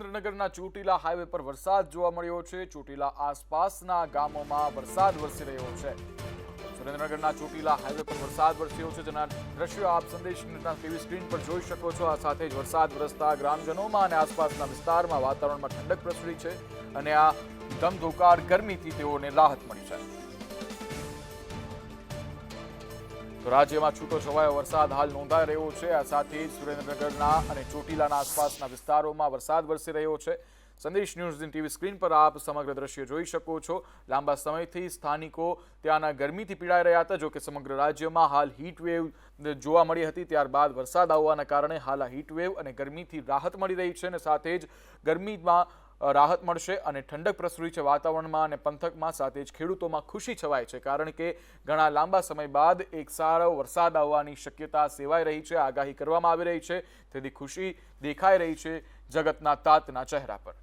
સુરેન્દ્રનગરના ચોટીલા હાઈવે પર વરસાદ જોવા મળ્યો છે. ચોટીલા આસપાસના ગામોમાં વરસાદ વરસી રહ્યો છે. સુરેન્દ્રનગરના ચોટીલા હાઈવે પર વરસાદ વરસ્યો છે. જેના દ્રશ્યો આપ સંદેશ ટીવી સ્ક્રીન પર જોઈ શકો છો. આ સાથે જ વરસાદ વરસતા ગ્રામજનોમાં અને આસપાસના વિસ્તારમાં વાતાવરણમાં ઠંડક પ્રસરી છે અને આ ધમધોકાર ગરમીથી તેઓને રાહત મળી છે. રાજ્યમાં છૂટો છવાયો વરસાદ હાલ નોંધાઈ રહ્યો છે. આ સાથે જ સુરેન્દ્રનગરના અને ચોટીલાના આસપાસના વિસ્તારોમાં વરસાદ વરસી રહ્યો છે. સંદેશ ન્યૂઝની ટીવી સ્ક્રીન પર આપ સમગ્ર દ્રશ્ય જોઈ શકો છો. લાંબા સમયથી સ્થાનિકો ત્યાંના ગરમીથી પીડાઈ રહ્યા હતા. જો કે સમગ્ર રાજ્યમાં હાલ વેવ જોવા મળી હતી. ત્યારબાદ વરસાદ આવવાના કારણે હાલ આ વેવ અને ગરમીથી રાહત મળી રહી છે અને સાથે જ ગરમીમાં રાહત મળશે અને ઠંડક પ્રસરી છે વાતાવરણમાં અને પંથકમાં, સાથે જ ખેડૂતોમાં ખુશી છવાય છે. કારણ કે ઘણા લાંબા સમય બાદ એક સારો વરસાદ આવવાની શક્યતા સેવાઈ રહી છે, આગાહી કરવામાં આવી રહી છે. તેથી ખુશી દેખાઈ રહી છે જગતના તાતના ચહેરા પર.